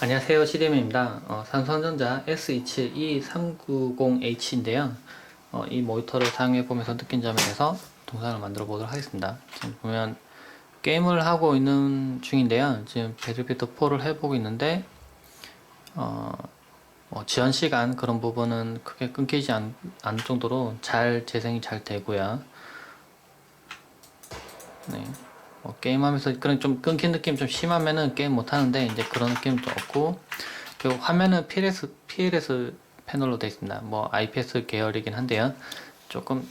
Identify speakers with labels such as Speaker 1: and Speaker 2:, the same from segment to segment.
Speaker 1: 안녕하세요 CDM입니다. 어, 삼성전자 S272-390H인데요. 어, 이 모니터를 사용해 보면서 느낀 점에 대해서 동영상을 만들어 보도록 하겠습니다. 지금 보면 게임을 하고 있는 중인데요. 지금 배틀피트 4를 해보고 있는데 어, 뭐 지연 시간 그런 부분은 크게 끊기지 않, 않을 정도로 잘 재생이 잘 되고요. 네. 뭐 게임하면서 그런 좀 끊긴 느낌 좀 심하면은 게임 못 하는데 이제 그런 느낌도 없고 그리고 화면은 PLS PLS 패널로 되어 있습니다. 뭐 IPS 계열이긴 한데요. 조금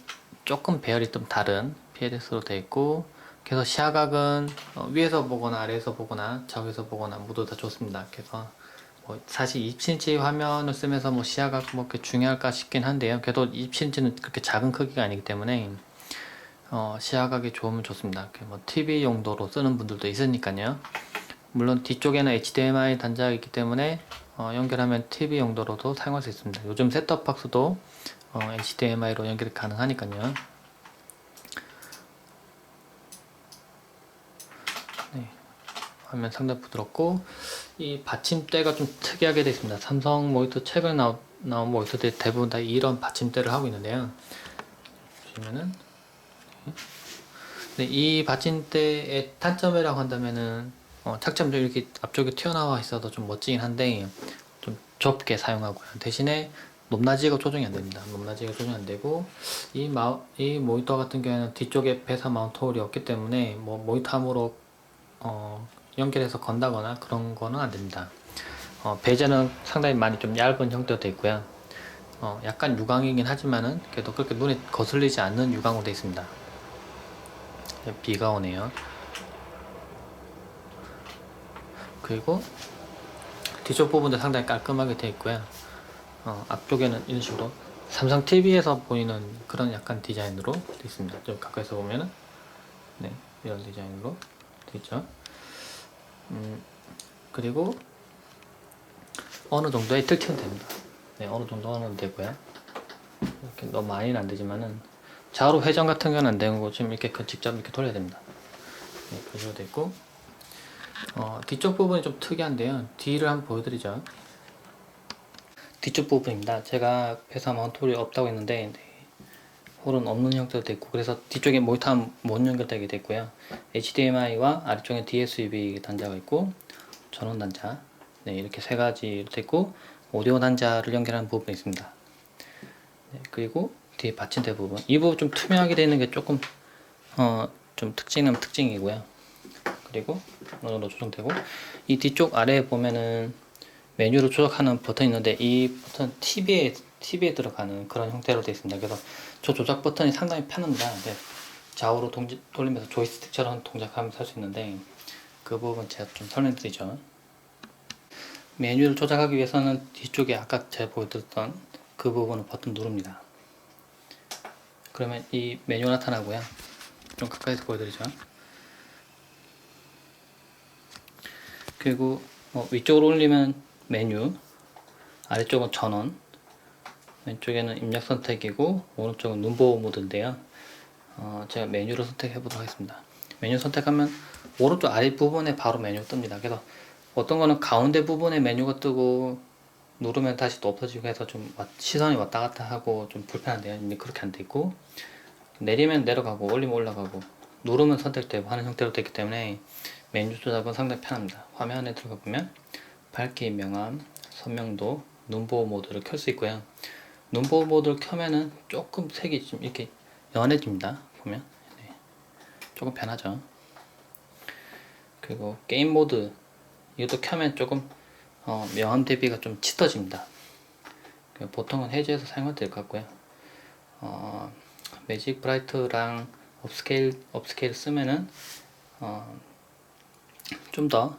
Speaker 1: 조금 배열이 좀 다른 PLS로 되어 있고 그래서 시야각은 어, 위에서 보거나 아래에서 보거나 좌우에서 보거나 모두 다 좋습니다. 그래서 뭐 사실 20인치 화면을 쓰면서 뭐 시야각 뭐 그렇게 중요할까 싶긴 한데요. 그래도 20인치는 그렇게 작은 크기가 아니기 때문에 어, 시야각이 좋으면 좋습니다. 그뭐 TV 용도로 쓰는 분들도 있으니까요. 물론 뒤쪽에는 HDMI 단자가 있기 때문에 어, 연결하면 TV 용도로도 사용할 수 있습니다. 요즘 셋톱박스도 어, HDMI로 연결이 가능하니까요. 네, 화면 상당히 부드럽고 이 받침대가 좀 특이하게 되어 있습니다. 삼성 모니터 최근에 나오, 나온 모니터들이 대부분 다 이런 받침대를 하고 있는데요. 보시면은 네, 이 받침대의 단점이라고 한다면은 어, 착점도 이렇게 앞쪽에 튀어나와 있어도 좀 멋지긴 한데 좀 좁게 사용하고요. 대신에 높낮이가 조정이 안 됩니다. 높낮이가 조정이 안 되고 이 마, 이 모니터 같은 경우에는 뒤쪽에 배사 마운트 홀이 없기 때문에 뭐 모니터함으로 어, 연결해서 건다거나 그런 거는 안 됩니다. 어, 베젤은 상당히 많이 좀 얇은 형태로 되어 있고요. 어, 약간 유광이긴 하지만은 그래도 그렇게 눈에 거슬리지 않는 유광으로 되어 있습니다. 네, 비가 오네요. 그리고 뒤쪽 부분도 상당히 깔끔하게 되어 있고요. 어, 앞쪽에는 이런 식으로 삼성 TV에서 보이는 그런 약간 디자인으로 되어 있습니다. 좀 가까이서 보면은 네 이런 디자인으로 되어 있죠. 음, 그리고 어느 정도의 틀티는 됩니다. 네, 어느 정도 하면 되고요. 이렇게 너무 많이는 안 되지만은 좌우로 회전 같은 경우는 안거 지금 이렇게 그 직접 이렇게 돌려야 됩니다. 네, 그래도 됐고 어, 뒤쪽 부분이 좀 특이한데요. 뒤를 한번 보여드리죠. 뒤쪽 부분입니다. 제가 회사 마운트홀이 없다고 했는데 네, 홀은 없는 형태로 있고 그래서 뒤쪽에 모니터 못 연결되게 됐고요. HDMI와 아래쪽에 DSUV 단자가 있고 전원 단자 네, 이렇게 세 가지 됐고 오디오 단자를 연결하는 부분이 있습니다. 네, 그리고 뒤에 받침대 부분 이 부분 좀 투명하게 되는 게 조금 어, 좀 특징은 특징이고요. 그리고 어느 정도 조정되고 이 뒤쪽 아래에 보면은 메뉴를 조작하는 버튼이 있는데 이 버튼 TV에 TV에 들어가는 그런 형태로 되어 있습니다. 그래서 저 조작 버튼이 상당히 편합니다. 근데 좌우로 동지, 돌리면서 조이스틱처럼 동작하면서 할 수 있는데 그 부분 제가 좀 설명드리죠. 메뉴를 조작하기 위해서는 뒤쪽에 아까 제가 보여드렸던 그 부분을 버튼 누릅니다. 그러면 이 메뉴가 나타나고요. 좀 가까이서 보여드리죠. 그리고 어, 위쪽으로 올리면 메뉴, 아래쪽은 전원, 왼쪽에는 입력 선택이고 오른쪽은 눈보호 모드인데요. 어, 제가 메뉴를 선택해 보도록 하겠습니다. 메뉴 선택하면 오른쪽 아래 부분에 바로 메뉴가 뜹니다. 그래서 어떤 거는 가운데 부분에 메뉴가 뜨고 누르면 다시 또 없어지고 해서 좀 왔- 시선이 왔다 갔다 하고 좀 불편한데요. 근데 그렇게 안돼 있고 내리면 내려가고 올리면 올라가고 누르면 선택되고 하는 형태로 되기 때문에 메뉴 조작은 상당히 편합니다. 화면에 들어가 보면 밝기, 명암, 선명도, 눈보호 모드를 켤 수 있고요. 눈보호 모드를 켜면은 조금 색이 좀 이렇게 연해집니다. 보면 네. 조금 편하죠. 그리고 게임 모드 이것도 켜면 조금 어, 명암 대비가 좀 짙어집니다. 그 보통은 해제해서 사용해도 될 것 같고요. 어, 매직 브라이트랑 업스케일 업스케일 쓰면은 어, 좀더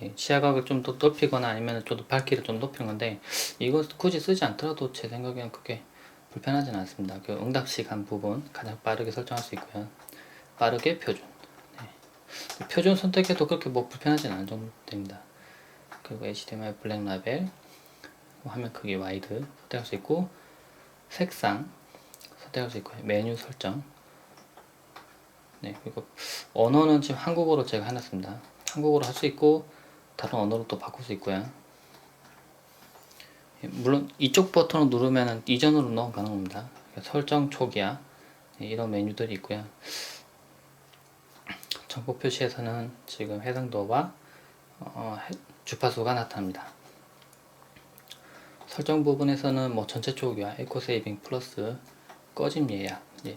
Speaker 1: 네, 시야각을 좀더 넓히거나 아니면 좀 더 밝기를 좀 높이는 건데 이거 굳이 쓰지 않더라도 제 생각에는 그렇게 불편하지는 않습니다. 그 응답 시간 부분 가장 빠르게 설정할 수 있고요. 빠르게 표준. 네. 표준 선택해도 그렇게 뭐 불편하지는 않은 정도 됩니다. 그리고 HDMI 블랙 라벨, 화면 크기 와이드 선택할 수 있고 색상 선택할 수 있고요. 메뉴 설정. 네, 그리고 언어는 지금 한국어로 제가 해놨습니다. 한국어로 할 수 있고 다른 언어로 또 바꿀 수 있고요. 예, 물론 이쪽 버튼을 누르면 이전으로 넘어가는 겁니다. 설정 초기화 예, 이런 메뉴들이 있고요. 정보 표시에서는 지금 해상도와 어, 해- 주파수가 나타납니다. 설정 부분에서는 뭐 전체 초기화, 에코 세이빙 플러스 꺼짐 예약 이제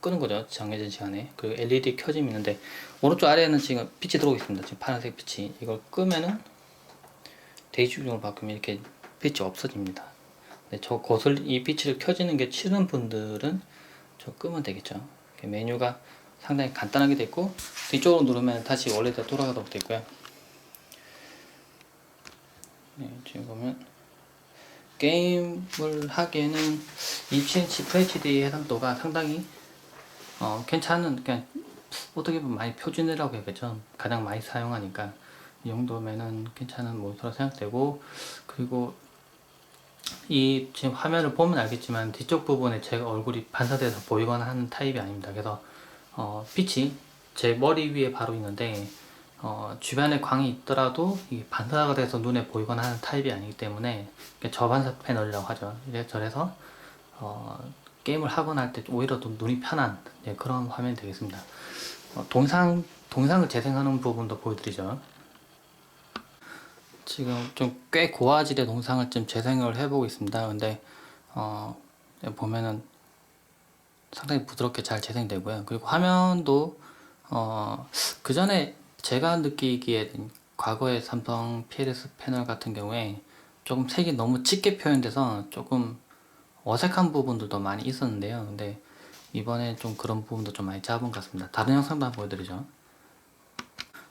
Speaker 1: 끄는 거죠 정해진 시간에. 그리고 LED 켜짐이 있는데 오른쪽 아래에는 지금 빛이 들어오고 있습니다. 지금 파란색 빛이. 이걸 끄면은 데이지 중으로 바꾸면 이렇게 빛이 없어집니다. 근데 저 거슬 이 빛을 켜지는 게 싫은 분들은 저 끄면 되겠죠. 메뉴가 상당히 간단하게 됐고 뒤쪽으로 누르면 다시 원래대로 돌아가도록 됐고요 네, 지금 보면 게임을 하기에는 27인치 FHD 해상도가 상당히 어, 괜찮은 그냥 어떻게 보면 많이 표준이라고 해야겠죠. 가장 많이 사용하니까 이 정도면은 괜찮은 모니터로 생각되고 그리고 이 지금 화면을 보면 알겠지만 뒤쪽 부분에 제 얼굴이 반사돼서 보이거나 하는 타입이 아닙니다. 그래서 어, 빛이 제 머리 위에 바로 있는데 어, 주변에 광이 있더라도 이게 반사가 돼서 눈에 보이거나 하는 타입이 아니기 때문에 저반사 패널이라고 하죠. 저래서 어, 게임을 하거나 할 때 오히려 더 눈이 편한 예, 그런 화면이 되겠습니다. 어, 동상 동상을 재생하는 부분도 보여드리죠. 지금 좀 꽤 고화질의 동상을 좀 재생을 해보고 있습니다. 근데 어, 보면은 상당히 부드럽게 잘 재생되고요. 그리고 화면도 어, 그 전에 제가 느끼기에 과거의 삼성 PLS 패널 같은 경우에 조금 색이 너무 짙게 표현돼서 조금 어색한 부분들도 많이 있었는데요. 근데 이번에 좀 그런 부분도 좀 많이 잡은 것 같습니다. 다른 영상도 한번 보여드리죠.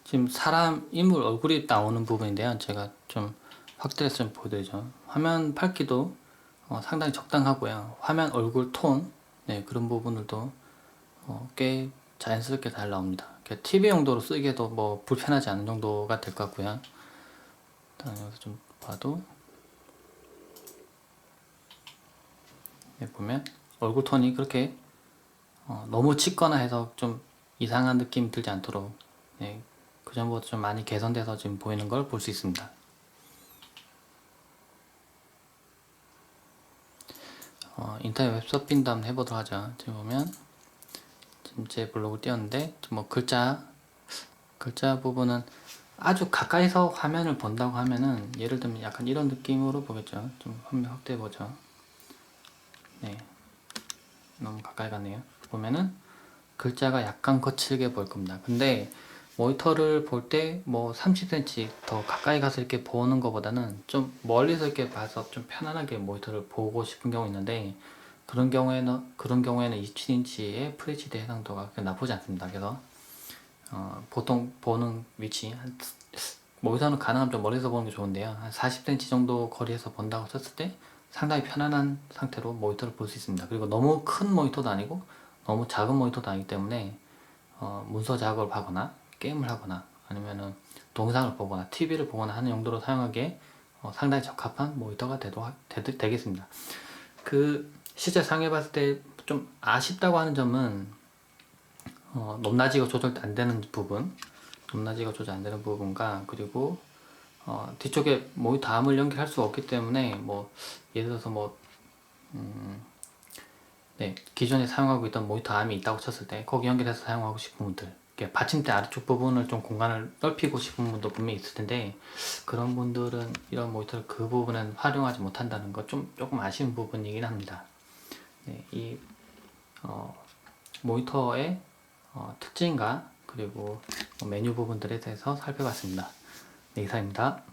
Speaker 1: 지금 사람 인물 얼굴이 나오는 부분인데요. 제가 좀 확대해서 좀 보여드리죠. 화면 밝기도 어, 상당히 적당하고요. 화면 얼굴 톤 네, 그런 부분들도 어, 꽤 자연스럽게 잘 나옵니다. TV 용도로 쓰기에도 뭐 불편하지 않은 정도가 될 것 같고요. 일단 여기서 좀 봐도 보면 얼굴 톤이 그렇게 어, 너무 짙거나 해서 좀 이상한 느낌 들지 않도록 네, 그 전보다 좀 많이 개선돼서 지금 보이는 걸 볼 수 있습니다. 어, 인터넷 웹서핑도 한번 해보도록 하죠. 지금 보면 지금 제 블로그 띄웠는데 뭐 글자 글자 부분은 아주 가까이서 화면을 본다고 하면은 예를 들면 약간 이런 느낌으로 보겠죠. 좀 화면 확대해 보죠. 네, 너무 가까이 갔네요. 보면은 글자가 약간 거칠게 보일 겁니다. 근데 모니터를 볼 때 뭐 30cm 더 가까이 가서 이렇게 보는 것보다는 좀 멀리서 이렇게 봐서 좀 편안하게 모니터를 보고 싶은 경우 있는데 그런 경우에는 그런 경우에는 27인치의 FHD 해상도가 나쁘지 않습니다. 그래서 어, 보통 보는 위치 한 모니터는 가능하면 좀 멀리서 보는 게 좋은데요. 한 40cm 정도 거리에서 본다고 썼을 때 상당히 편안한 상태로 모니터를 볼 수 있습니다. 그리고 너무 큰 모니터도 아니고 너무 작은 모니터도 아니기 때문에 어, 문서 작업을 하거나 게임을 하거나 아니면은 동상을 보거나 TV를 보거나 하는 용도로 사용하기에 어, 상당히 적합한 모니터가 되도, 되, 되겠습니다. 그 실제 사용해봤을 때 좀 아쉽다고 하는 점은 어, 높낮이가 조절 안 되는 부분, 높낮이가 조절 안 되는 부분과 그리고 어, 뒤쪽에 모니터 암을 연결할 수가 없기 때문에 뭐 예를 들어서 뭐 음, 네, 기존에 사용하고 있던 모니터 암이 있다고 쳤을 때 거기 연결해서 사용하고 싶은 분들 받침대 아래쪽 부분을 좀 공간을 넓히고 싶은 분도 분명히 있을 텐데 그런 분들은 이런 모니터를 그 부분은 활용하지 못한다는 거좀 조금 아쉬운 부분이긴 합니다. 네, 이 어, 모니터의 어, 특징과 그리고 뭐 메뉴 부분들에 대해서 살펴봤습니다. 네, 이상입니다.